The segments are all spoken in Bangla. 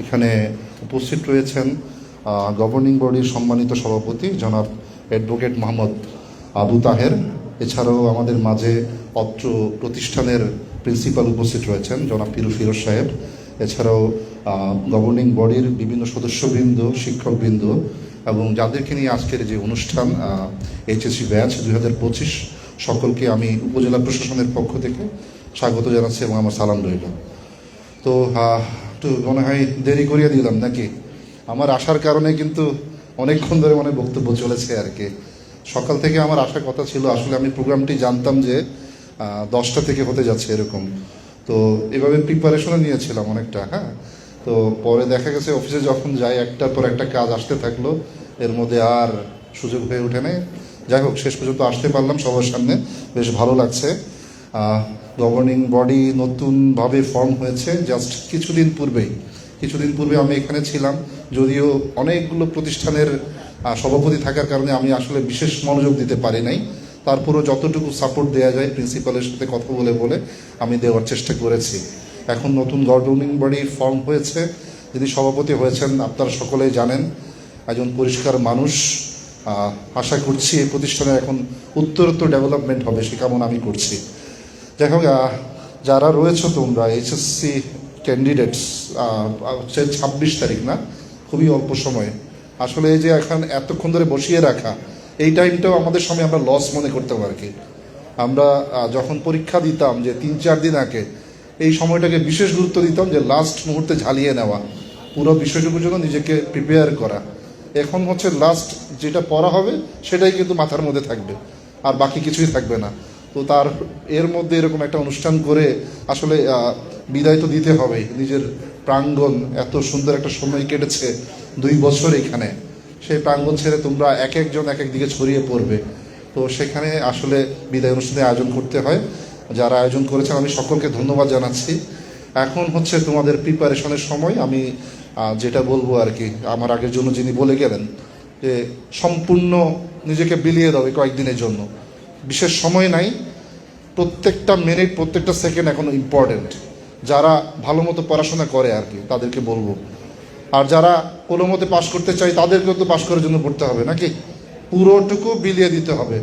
এখানে উপস্থিত রয়েছেন গভর্নিং বডির সম্মানিত সভাপতি জনাব অ্যাডভোকেট মোহাম্মদ আবু তাহের। এছাড়াও আমাদের মাঝে অত্র প্রতিষ্ঠানের প্রিন্সিপাল উপস্থিত রয়েছেন জনাব পিরু ফিরোজ সাহেব। এছাড়াও গভর্নিং বডির বিভিন্ন সদস্যবৃন্দ, শিক্ষকবৃন্দ এবং যাদেরকে নিয়ে আজকের যে অনুষ্ঠান এইচএসসি ব্যাচ দুই হাজার পঁচিশ, সকলকে আমি উপজেলা প্রশাসনের পক্ষ থেকে স্বাগত জানাচ্ছি এবং আমার সালাম রইল। তো একটু মনে হয় দেরি করিয়ে দিলাম নাকি? আমার আসার কারণে কিন্তু অনেকক্ষণ ধরে মানে বক্তব্য চলেছে আর কি। সকাল থেকে আমার আসার কথা ছিল, আসলে আমি প্রোগ্রামটি জানতাম যে দশটা থেকে হতে যাচ্ছে এরকম। তো এভাবে প্রিপারেশনও নিয়েছিলাম অনেকটা হ্যাঁ? তো পরে দেখা গেছে অফিসে যখন যাই, একটার পর একটা কাজ আসতে থাকল, এর মধ্যে আর সুযোগ হয়ে ওঠে নাই। যাই হোক, শেষ পর্যন্ত আসতে পারলাম সবার সামনে, বেশ ভালো লাগছে। গভর্নিং বডি নতুনভাবে ফর্ম হয়েছে জাস্ট কিছুদিন পূর্বেই। কিছুদিন পূর্বে আমি এখানে ছিলাম, যদিও অনেকগুলো প্রতিষ্ঠানের সভাপতি থাকার কারণে আমি আসলে বিশেষ মনোযোগ দিতে পারি নাই। তারপরও যতটুকু সাপোর্ট দেওয়া যায় প্রিন্সিপালের সাথে কথা বলে বলে আমি দেওয়ার চেষ্টা করেছি। এখন নতুন গভর্নিং বডি ফর্ম হয়েছে, যিনি সভাপতি হয়েছেন, আপনারা সকলেই জানেন, একজন পরিষ্কার মানুষ। আশা করছি এই প্রতিষ্ঠানের এখন উত্তরোত্তর ডেভেলপমেন্ট হবে, সে কামনা আমি করছি। হোক যারা রয়েছে তোমরা এইচএসসি ক্যান্ডিডেটস হচ্ছে ছাব্বিশ তারিখ না? খুবই অল্প সময়ে। আসলে এই যে এখন এতক্ষণ ধরে বসিয়ে রাখা, এই টাইমটাও আমাদের সময় আমরা লস মনে করতাম আর কি। আমরা যখন পরীক্ষা দিতাম যে তিন, চার দিন আগে, এই সময়টাকে বিশেষ গুরুত্ব দিতাম যে লাস্ট মুহূর্তে ঝালিয়ে নেওয়া, পুরো বিষয়টুকুর জন্য নিজেকে প্রিপেয়ার করা। এখন হচ্ছে লাস্ট যেটা পড়া হবে, সেটাই কিন্তু মাথার মধ্যে থাকবে, আর বাকি কিছুই থাকবে না। তো তার, এর মধ্যে এরকম একটা অনুষ্ঠান করে আসলে বিদায় তো দিতে হবেই নিজের প্রাঙ্গণ এত সুন্দর একটা সময় কেটেছে, দুই বছর এখানে। সেই প্রাঙ্গণ ছেড়ে তোমরা এক একজন এক এক দিকে ছড়িয়ে পড়বে। তো সেখানে আসলে বিদায় অনুষ্ঠানের আয়োজন করতে হয়। যারা আয়োজন করেছেন, আমি সকলকে ধন্যবাদ জানাচ্ছি। এখন হচ্ছে তোমাদের প্রিপারেশনের সময়। আমি যেটা বলব আর কি, আমার আগের জন্য যিনি বলে গেলেন যে, সম্পূর্ণ নিজেকে বিলিয়ে দেবে কয়েকদিনের জন্য। বিশেষ সময় নাই। প্রত্যেকটা মিনিট প্রত্যেকটা সেকেন্ড এখন ইম্পর্টেন্ট যারা ভালো মতো পড়াশোনা করে আর কি, তাদেরকে বলব। আর যারা কোনো মতে পাশ করতে চাই তাদেরকেও তো পাশ করার জন্য পড়তে হবে নাকি? পুরোটুকু বিলিয়ে দিতে হবে।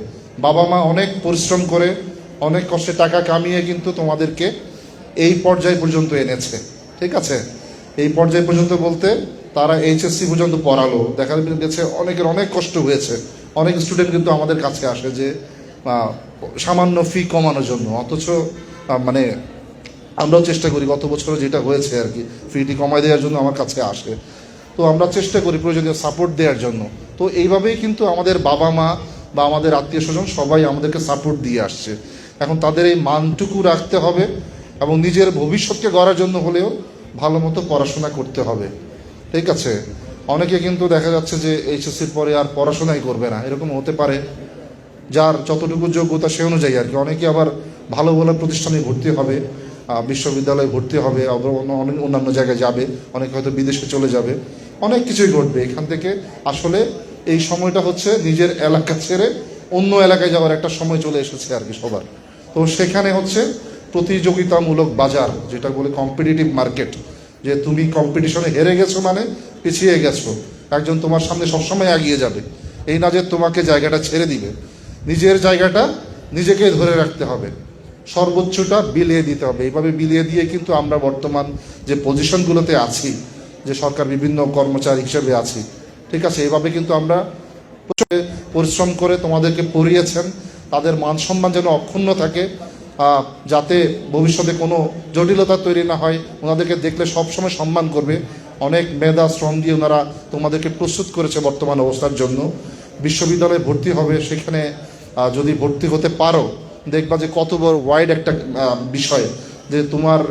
বাবা মা অনেক পরিশ্রম করে, অনেক কষ্টে টাকা কামিয়ে কিন্তু তোমাদেরকে এই পর্যায় পর্যন্ত এনেছে। ঠিক আছে? এই পর্যায় পর্যন্ত বলতে তারা এইচএসসি পর্যন্ত পড়ালো। দেখা গেছে অনেকের অনেক কষ্ট হয়েছে। অনেক স্টুডেন্ট কিন্তু আমাদের কাছে আসে যে সামান্য ফি কমানোর জন্য। অথচ মানে আমরাও চেষ্টা করি, গত বছরও যেটা হয়েছে আর কি ফিটি কমায় দেওয়ার জন্য আমার কাছে আসে। তো আমরা চেষ্টা করি প্রয়োজনীয় সাপোর্ট দেওয়ার জন্য। তো এইভাবেই কিন্তু আমাদের বাবা মা বা আমাদের আত্মীয় স্বজন সবাই আমাদেরকে সাপোর্ট দিয়ে আসছে। এখন তাদের এই মানটুকু রাখতে হবে এবং নিজের ভবিষ্যৎকে গড়ার জন্য হলেও ভালো মতো পড়াশোনা করতে হবে। ঠিক আছে? অনেকে কিন্তু দেখা যাচ্ছে যে এইচএসসির পরে আর পড়াশোনাই করবে না। এরকম হতে পারে। যার যতটুকু যোগ্যতা সে অনুযায়ী আর কি। অনেকে আবার ভালো ভালো প্রতিষ্ঠানে ভর্তি হবে বিশ্ববিদ্যালয়ে ভর্তি হবে অনেক অন্যান্য জায়গায় যাবে, অনেকে হয়তো বিদেশে চলে যাবে। অনেক কিছুই ঘটবে। এখান থেকে আসলে এই সময়টা হচ্ছে নিজের এলাকা ছেড়ে অন্য এলাকায় যাওয়ার একটা সময় চলে এসেছে আর কি সবার। তো সেখানে হচ্ছে প্রতিযোগিতামূলক বাজার, যেটা বলে কম্পিটিটিভ মার্কেট যে তুমি কম্পিটিশনে হেরে গেছো মানে পিছিয়ে গেছো। একজন তোমার সামনে সবসময় এগিয়ে যাবে। এই না যে তোমাকে জায়গাটা ছেড়ে দিবে। নিজের জায়গাটা নিজেকে ধরে রাখতে হবে। সর্বোচ্চটা বিলিয়ে দিতে হবে। এইভাবে বিলিয়ে দিয়ে কিন্তু আমরা বর্তমান যে পজিশনগুলোতে আছি, যে সরকার বিভিন্ন কর্মচারী হিসেবে আছি, ঠিক আছে? এইভাবে কিন্তু আমরা পরিশ্রম করে তোমাদেরকে পড়িয়েছেন। তাদের মান সম্মান যেন অক্ষুণ্ণ থাকে যাতে ভবিষ্যতে কোনো জটিলতা তৈরি না হয়। ওনাদেরকে দেখলে সবসময় সম্মান করবে। অনেক মেধা, শ্রম দিয়ে ওনারা তোমাদেরকে প্রস্তুত করেছে বর্তমান অবস্থার জন্য। বিশ্ববিদ্যালয়ে ভর্তি হবে, সেখানে যদি ভর্তি হতে পারো, দেখবা যে কত বড় ওয়াইড একটা বিষয় যে তোমার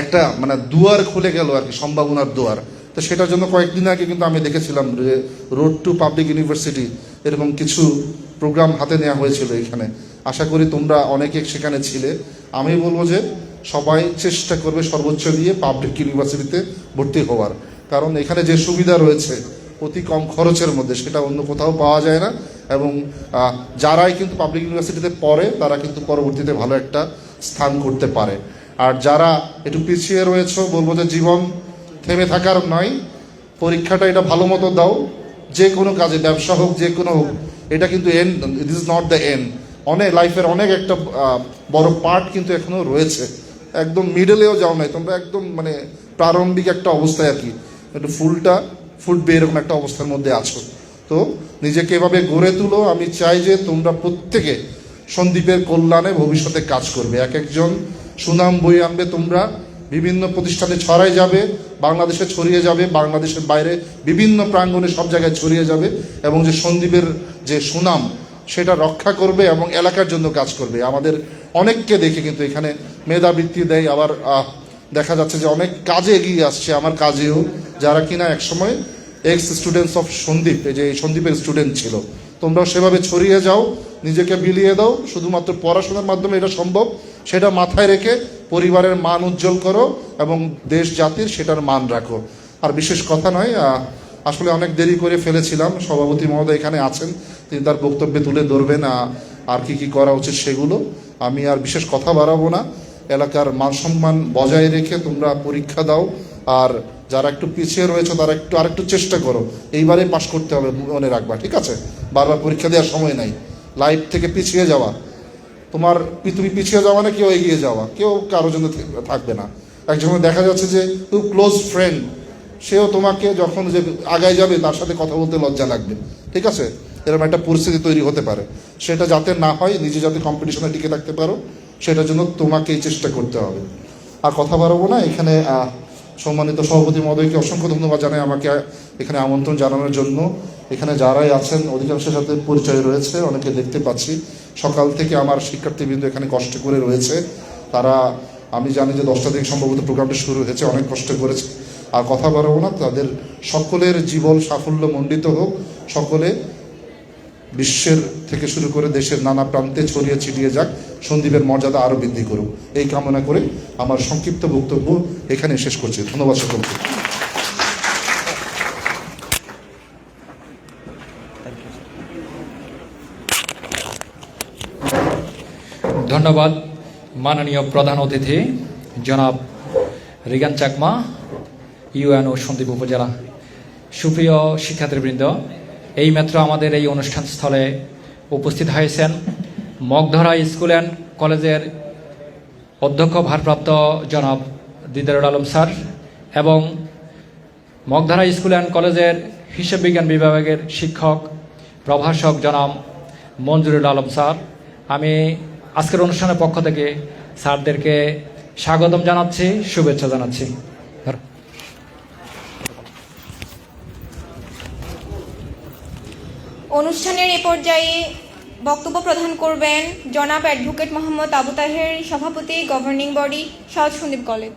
একটা মানে দুয়ার খুলে গেল আর কি, সম্ভাবনার দুয়ার। তো সেটার জন্য কয়েকদিন আগে কিন্তু আমি দেখেছিলাম যে রোড টু পাবলিক ইউনিভার্সিটি এরকম কিছু প্রোগ্রাম হাতে নেওয়া হয়েছিল এখানে। আশা করি তোমরা অনেকে সেখানে ছিলে। আমি বলব যে সবাই চেষ্টা করবে সর্বোচ্চ দিয়ে পাবলিক ইউনিভার্সিটিতে ভর্তি হওয়ার। কারণ এখানে যে সুবিধা রয়েছে অতি কম খরচের মধ্যে, সেটা অন্য কোথাও পাওয়া যায় না। এবং যারাই কিন্তু পাবলিক ইউনিভার্সিটিতে পড়ে, তারা কিন্তু পরবর্তীতে ভালো একটা স্থান করতে পারে। আর যারা একটু পিছিয়ে রয়েছে, বলব যে জীবন থেমে থাকার নয়, পরীক্ষাটা এটা ভালো মতো দাও। যে কোনো কাজে, ব্যবসা হোক, যে কোনো হোক, এটা কিন্তু end it is not the end অনেক লাইফের অনেক একটা বড় পার্ট কিন্তু এখনও রয়েছে। একদম মিডলেও যাও নাই, তোমরা একদম মানে প্রারম্ভিক একটা অবস্থায় আর কি। একটু ফুলটা ফুটবে এরকম একটা অবস্থার মধ্যে আছো। তো নিজেকে এভাবে গড়ে তুলো, আমি চাই যে তোমরা প্রত্যেকে সন্দীপের কল্যাণে ভবিষ্যতে কাজ করবে। এক একজন সুনাম বই আনবে তোমরা, বিভিন্ন প্রতিষ্ঠানে ছড়াই যাবে, বাংলাদেশে ছড়িয়ে যাবে, বাংলাদেশের বাইরে বিভিন্ন প্রাঙ্গণে সব জায়গায় ছড়িয়ে যাবে এবং যে সন্দীপের যে সুনাম, সেটা রক্ষা করবে এবং এলাকার জন্য কাজ করবে। আমাদের অনেককে দেখে কিন্তু এখানে মেধাবৃত্তি দেয়, আবার দেখা যাচ্ছে যে অনেক কাজে এগিয়ে আসছে আমার কাজেও, যারা কিনা একসময় এক্স স্টুডেন্টস অফ সন্দীপ এই যে সন্দীপের স্টুডেন্ট ছিল। তোমরাও সেভাবে ছড়িয়ে যাও, নিজেকে বিলিয়ে দাও, শুধুমাত্র পড়াশোনার মাধ্যমে এটা সম্ভব, সেটা মাথায় রেখে পরিবারের মান উজ্জ্বল করো এবং দেশ জাতির সেটার মান রাখো। আর বিশেষ কথা নয় আসলে অনেক দেরি করে ফেলেছিলাম, সভাপতি মহোদয় এখানে আছেন, তিনি তার বক্তব্যে তুলে ধরবেন আর কি কি করা উচিত সেগুলো। আমি আর বিশেষ কথা বাড়াবো না। এলাকার মান সম্মান বজায় রেখে তোমরা পরীক্ষা দাও। আর যারা একটু পিছিয়ে রয়েছে, তারা একটু আরেকটু চেষ্টা করো। এইবারে পাশ করতে হবে, মনে রাখবা, ঠিক আছে? বারবার পরীক্ষা দেওয়ার সময় নাই। লাইফ থেকে পিছিয়ে যাওয়া। তোমার তুমি পিছিয়ে যাওয়া না, কেউ এগিয়ে যাওয়া। কেউ কারও জন্য থাকবে না। একজন দেখা যাচ্ছে যে খুব ক্লোজ ফ্রেন্ড সেও তোমাকে যখন যে আগায় যাবে, তার সাথে কথা বলতে লজ্জা লাগবে। ঠিক আছে? এরকম একটা পরিস্থিতি তৈরি হতে পারে। সেটা যাতে না হয়, নিজে যাতে কম্পিটিশনে টিকে থাকতে পারো। সেটার জন্য তোমাকেই চেষ্টা করতে হবে। আর কথা বাড়াবো না, এখানে সম্মানিত সভাপতি মহোদয়কে অসংখ্য ধন্যবাদ জানাই আমাকে এখানে আমন্ত্রণ জানানোর জন্য। এখানে যারাই আছেন, অধিকাংশের সাথে পরিচয় রয়েছে, অনেকে দেখতে পাচ্ছি। সকাল থেকে আমার শিক্ষার্থীবৃন্দ এখানে কষ্ট করে রয়েছে। তারা, আমি জানি যে দশটা থেকে সম্ভবত প্রোগ্রামটা শুরু হয়েছে, অনেক কষ্ট করেছে। আর কথা বাড়াবো না, তাদের সকলের জীবন সাফল্য মণ্ডিত হোক, সকলে বিশ্বের থেকে শুরু করে দেশের নানা প্রান্তে ছড়িয়ে ছিটিয়ে যাক, সন্দীপের মর্যাদা আরও বৃদ্ধি করুক। এই কামনা করে আমার সংক্ষিপ্ত বক্তব্য এখানে শেষ করছি। ধন্যবাদ সকলকে। ধন্যবাদ মাননীয় প্রধান অতিথি, জনাব রিগান চাকমা ইউএনও সন্দীপ উপজেলা। সুপ্রিয় শিক্ষার্থীবৃন্দ এই মাত্র আমাদের এই অনুষ্ঠান স্থলে উপস্থিত হয়েছেন মগধরা স্কুল অ্যান্ড কলেজের অধ্যক্ষ ভারপ্রাপ্ত জনাব দিদারুল আলম স্যার এবং মগধারা স্কুল অ্যান্ড কলেজের হিসাব বিজ্ঞান বিভাগের শিক্ষক, প্রভাষক জনাব মঞ্জুরুল আলম স্যার। আমি আজকের অনুষ্ঠানের পক্ষ থেকে স্যারদেরকে স্বাগতম জানাচ্ছি, শুভেচ্ছা জানাচ্ছি ধরো। অনুষ্ঠানের এ পর্যায়ে বক্তব্য প্রদান করবেন জনাব অ্যাডভোকেট মোহাম্মদ আবু তাহের, সভাপতি, গভর্নিং বডি, সহজ সন্দীপ কলেজ।